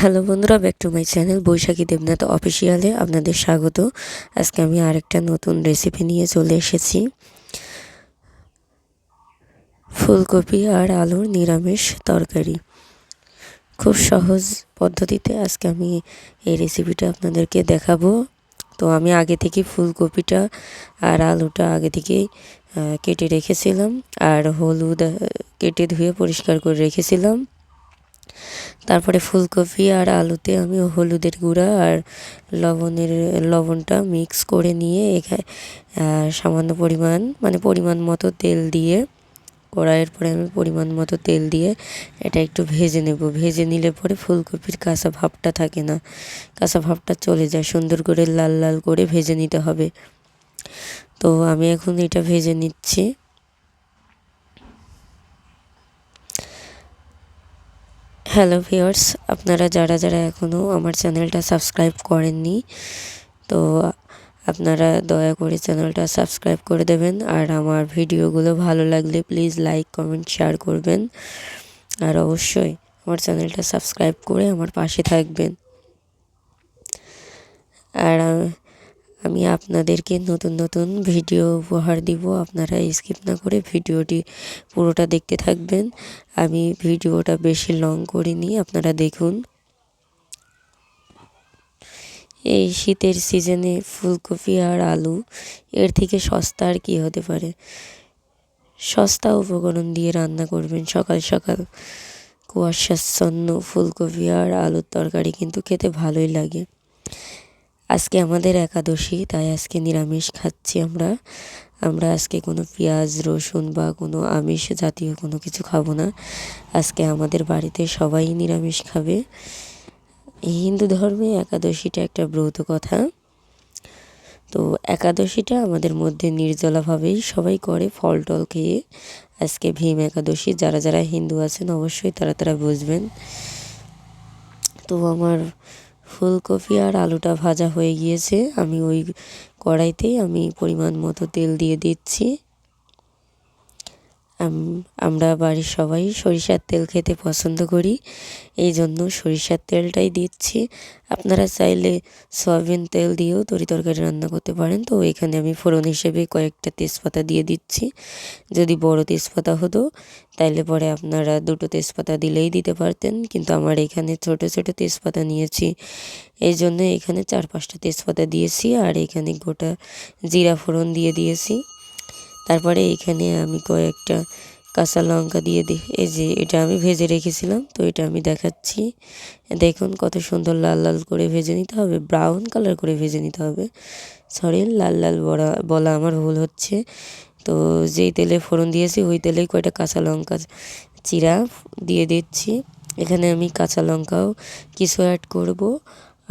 Hello বন্ধুরা, back to my channel Baishakhi Debnath অফিসিয়ালে আপনাদের স্বাগত। আজকে আমি আরেকটা নতুন রেসিপি নিয়ে চলে এসেছি। ফুলকপি আর আলুর নিরামিষ তরকারি। খুব সহজ পদ্ধতিতে আজকে আমি এই রেসিপিটা আপনাদেরকে দেখাবো। তো আমি আগে থেকে ফুলকপিটা আর আলুটা আগে থেকেই কেটে রেখেছিলাম। আর হলুদ কেটে ধুয়ে পরিষ্কার করে রেখেছিলাম। তারপরে ফুলকপি আর আলুতে আমি হলুদের গুঁড়া আর লবণের, লবণটা মিক্স করে নিয়ে এখানে সামান্য পরিমাণ মানে পরিমাণ মতো তেল দিয়ে, কড়াইয়ের পরে আমি পরিমাণ মতো তেল দিয়ে এটা একটু ভেজে নেব। ভেজে নিলে পরে ফুলকপির কাঁচা ভাবটা থাকে না। কাঁচা ভাবটা চলে যায়। সুন্দর করে লাল লাল করে ভেজে নিতে হবে। তো আমি এখন এটা ভেজে নিচ্ছি। হ্যালো ভিওর্স আপনারা যারা যারা এখনও আমার চ্যানেলটা সাবস্ক্রাইব করেননি, তো আপনারা দয়া করে চ্যানেলটা সাবস্ক্রাইব করে দেবেন। আর আমার ভিডিওগুলো ভালো লাগলে প্লিজ লাইক, কমেন্ট, শেয়ার করবেন। আর অবশ্যই আমার চ্যানেলটা সাবস্ক্রাইব করে আমার পাশে থাকবেন। আর আমি আপনাদেরকে নতুন নতুন ভিডিও উপহার দিব। আপনারা স্কিপ না করে ভিডিওটি পুরোটা দেখতে থাকবেন। আমি ভিডিওটা বেশি লং করিনি, আপনারা দেখুন। এই শীতের সিজনে ফুলকপি আর আলু, এর থেকে সস্তা আর কী হতে পারে? সস্তা উপকরণ দিয়ে রান্না করবেন। সকাল সকাল কুয়াশাচ্ছন্ন ফুলকপি আর আলুর তরকারি কিন্তু খেতে ভালোই লাগে। আজকে আমাদের একাদশী, তাই আজকে নিরামিষ খাচ্ছি আমরা। আমরা আজকে কোনো পেঁয়াজ, রসুন বা কোনো আমিষ জাতীয় কোনো কিছু খাব না। আজকে আমাদের বাড়িতে সবাই নিরামিষ খাবে। হিন্দু ধর্মে একাদশীটা একটা ব্রত কথা। তো একাদশীটা আমাদের মধ্যে নির্জলাভাবেই সবাই করে ফল টল খেয়ে। আজকে ভীম একাদশী, যারা যারা হিন্দু আছেন অবশ্যই তারা তারা বুঝবেন। তো আমার ফুলকপি আর আলুটা ভাজা হয়ে গিয়েছে। আমি ওই কড়াইতেই আমি পরিমাণ মতো তেল দিয়ে দিচ্ছি। আমরা বাড়ির সবাই সরিষার তেল খেতে পছন্দ করি। এই জন্য সরিষার তেলটাই দিচ্ছি। আপনারা চাইলে সয়াবিন তেল দিয়েও তরি তরকারি রান্না করতে পারেন। তো এখানে আমি ফোড়ন হিসেবে কয়েকটা তেজপাতা দিয়ে দিচ্ছি। যদি বড় তেজপাতা হতো, তাইলে পরে আপনারা দুটো তেজপাতা দিলেই দিতে পারতেন। কিন্তু আমার এখানে ছোট ছোট তেজপাতা নিয়েছি। এই জন্য এখানে চার, পাঁচটা তেজপাতা দিয়েছি। আর এখানে গোটা জিরা ফোড়ন দিয়ে দিয়েছি। তারপরে এখানে আমি কয়েকটা কাঁচা লঙ্কা দিয়ে দিই এই যে এটা আমি ভেজে রেখেছিলাম, তো এটা আমি দেখাচ্ছি। দেখুন কত সুন্দর লাল লাল করে ভেজে নিতে হবে, ব্রাউন কালার করে ভেজে নিতে হবে। সরি, লাল লাল বড়া, বলা আমার ভুল হচ্ছে। তো যেই তেলে ফোড়ন দিয়েছি, ওই তেলেই কয়টা কাঁচা লঙ্কা চিরা দিয়ে দিচ্ছি। এখানে আমি কাঁচা লঙ্কাও কিছু অ্যাড করব,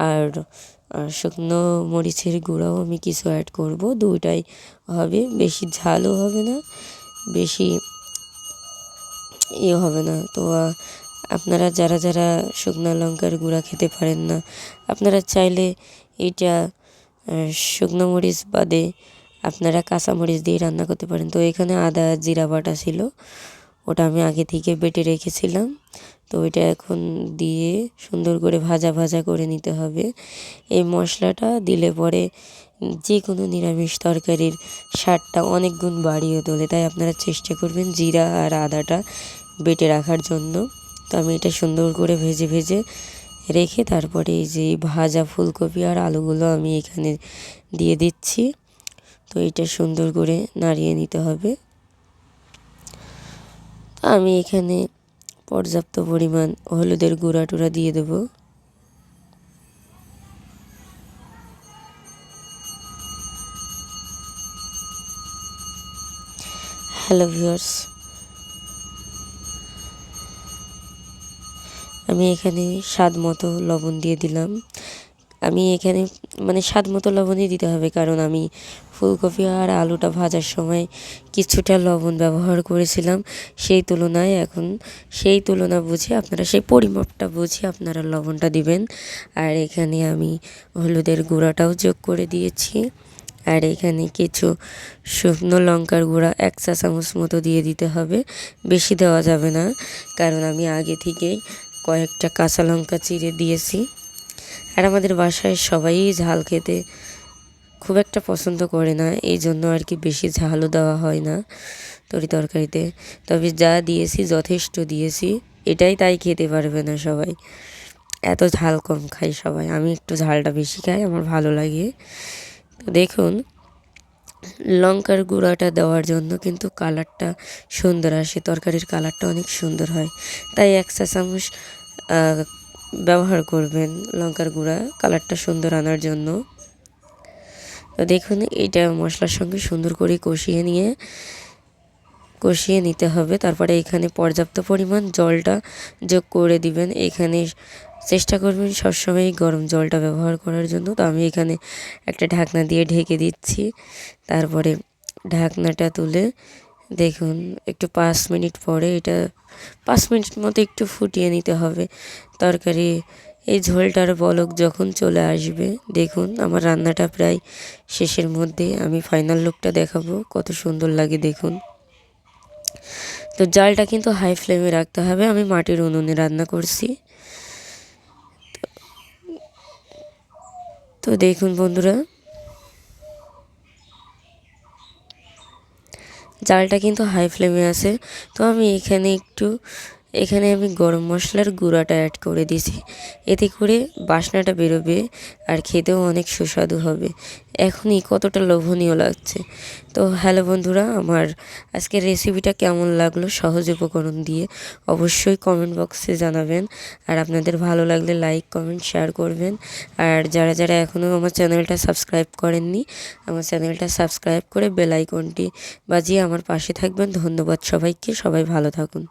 আর আর শুকনো মরিচের গুঁড়াও আমি কিছু অ্যাড করব। দুইটাই হবে, বেশি ঝালও হবে না, বেশি ইয়ে হবে না। তো আপনারা যারা যারা শুকনো লঙ্কার গুঁড়া খেতে পারেন না, আপনারা চাইলে এটা শুকনো মরিচ বাদে আপনারা কাঁচামরিচ দিয়ে রান্না করতে পারেন। তো এখানে আদা জিরা বাটা ছিল, ওটা আমি আগে থেকে বেটে রেখেছিলাম। তো এটা এখন দিয়ে সুন্দর করে ভাজা ভাজা করে নিতে হবে। এই মশলাটা দিলে পরে যে কোনো নিরামিষ তরকারির স্বাদটা অনেক গুণ বাড়িয়ে তোলে। তাই আপনারা চেষ্টা করবেন জিরা আর আদাটা বেটে রাখার জন্য। তো আমি এটা সুন্দর করে ভেজে ভেজে রেখে তারপরে এই যে ভাজা ফুলকপি আর আলুগুলো আমি এখানে দিয়ে দিচ্ছি। তো এটা সুন্দর করে নাড়িয়ে নিতে হবে। আমি এখানে পর্যাপ্ত পরিমাণ হলুদের গুঁড়া টুড়া দিয়ে দেব। Hello viewers. আমি এখানে স্বাদ মতো লবণ দিয়ে দিলাম। আমি এখানে মানে স্বাদ মতো লবণই দিতে হবে, কারণ আমি ফুলকপি আর আলুটা ভাজার সময় কিছুটা লবণ ব্যবহার করেছিলাম সেই তুলনায়। এখন সেই তুলনা বুঝে আপনারা, সেই পরিমাপটা বুঝে আপনারা লবণটা দিবেন। আর এখানে আমি হলুদের গুঁড়াটাও যোগ করে দিয়েছি। আর এখানে কিছু শুকনো লঙ্কার গুঁড়া এক চা চামচ মতো দিয়ে দিতে হবে। বেশি দেওয়া যাবে না, কারণ আমি আগে থেকেই কয়েকটা কাঁচা লঙ্কা চিড়ে দিয়েছি। আর আমাদের বাসায় সবাই ঝাল খেতে খুব একটা পছন্দ করে না, এই জন্য আর কি বেশি ঝালও দেওয়া হয় না তরি তরকারিতে। তবে যা দিয়েছি, যথেষ্ট দিয়েছি, এটাই তাই খেতে পারবে না সবাই। এত ঝাল কম খাই সবাই, আমি একটু ঝালটা বেশি খাই, আমার ভালো লাগে। তো দেখুন, লঙ্কার গুঁড়াটা দেওয়ার জন্য কিন্তু কালারটা সুন্দর আসে, তরকারির কালারটা অনেক সুন্দর হয়। তাই এক চা চামচ ব্যবহার করবেন লঙ্কার গুঁড়া, কালারটা সুন্দর আনার জন্য। তো দেখুন এটা মশলার সঙ্গে সুন্দর করে কষিয়ে নিয়ে, কষিয়ে নিতে হবে। তারপরে এখানে পর্যাপ্ত পরিমাণ জলটা যোগ করে দিবেন। এখানে চেষ্টা করবেন সবসময় গরম জলটা ব্যবহার করার জন্য। তো আমি এখানে একটা ঢাকনা দিয়ে ঢেকে দিচ্ছি। তারপরে ঢাকনাটা তুলে দেখুন, একটু পাঁচ মিনিট পরে এটা, পাঁচ মিনিট মতো একটু ফুটিয়ে নিতে হবে। তরকারি, এই ঝোলটার বলক যখন চলে আসবে, দেখুন আমার রান্নাটা প্রায় শেষের মধ্যে, আমি ফাইনাল লুকটা দেখাবো, কত সুন্দর লাগে দেখুন। তো জালটা কিন্তু হাই ফ্লেমে রাখতে হবে, আমি মাটির উনুনে রান্না করছি। তো দেখুন বন্ধুরা জালটা কিন্তু হাই ফ্লেমে আছে। তো আমি এখানে একটু এখানে আমি গরম মশলার গুঁড়াটা অ্যাড করে দিয়েছি। এতে করে বাসনাটা বেরোবে আর খেতেও অনেক সুস্বাদু হবে। এখনই কতটা লোভনীয় লাগছে। তো হ্যালো বন্ধুরা, আমার আজকের রেসিপিটা কেমন লাগল সহজ উপকরণ দিয়ে অবশ্যই কমেন্ট বক্সে জানাবেন। আর আপনাদের ভালো লাগলে লাইক কমেন্ট শেয়ার করবেন। আর যারা যারা এখনও আমার চ্যানেলটা সাবস্ক্রাইব করেননি, আমার চ্যানেলটা সাবস্ক্রাইব করে বেল আইকনটি বাজিয়ে আমার পাশে থাকবেন। ধন্যবাদ সবাইকে, সবাই ভালো থাকুন।